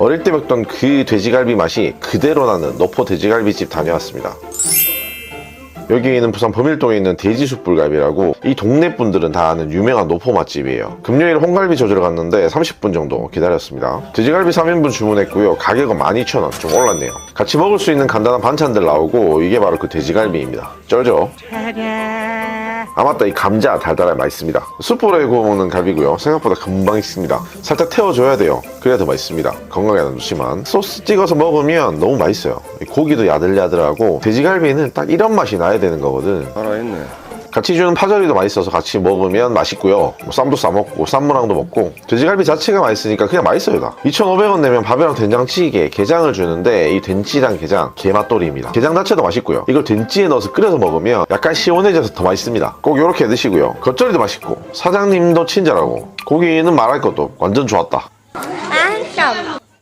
어릴 때 먹던 그 돼지갈비 맛이 그대로 나는 너포 돼지갈비집 다녀왔습니다. 여기는 부산 범일동에 있는 돼지숯불갈비라고 이 동네 분들은 다 아는 유명한 노포 맛집이에요. 금요일 홍갈비 조지러 갔는데 30분 정도 기다렸습니다. 돼지갈비 3인분 주문했고요. 가격은 12,000원 좀 올랐네요. 같이 먹을 수 있는 간단한 반찬들 나오고 이게 바로 그 돼지갈비입니다. 쩔죠? 아 맞다 이 감자 달달하게 맛있습니다. 숯불에 구워 먹는 갈비고요. 생각보다 금방 익습니다. 살짝 태워줘야 돼요. 그래야 더 맛있습니다. 건강에 안 좋지만. 소스 찍어서 먹으면 너무 맛있어요. 이 고기도 야들야들하고 돼지갈비는 딱 이런 맛이 나야 되는 거거든. 살아있네. 같이 주는 파절이도 맛있어서 같이 먹으면 맛있고요. 뭐 쌈도 싸먹고 쌈무랑도 먹고. 돼지갈비 자체가 맛있으니까 그냥 맛있어요 다. 2,500원 내면 밥이랑 된장찌개 게장을 주는데 이 된찌랑 게장 게맛돌이입니다. 게장 자체도 맛있고요. 이걸 된찌에 넣어서 끓여서 먹으면 약간 시원해져서 더 맛있습니다. 꼭 이렇게 드시고요. 겉절이도 맛있고. 사장님도 친절하고. 고기는 말할 것도 완전 좋았다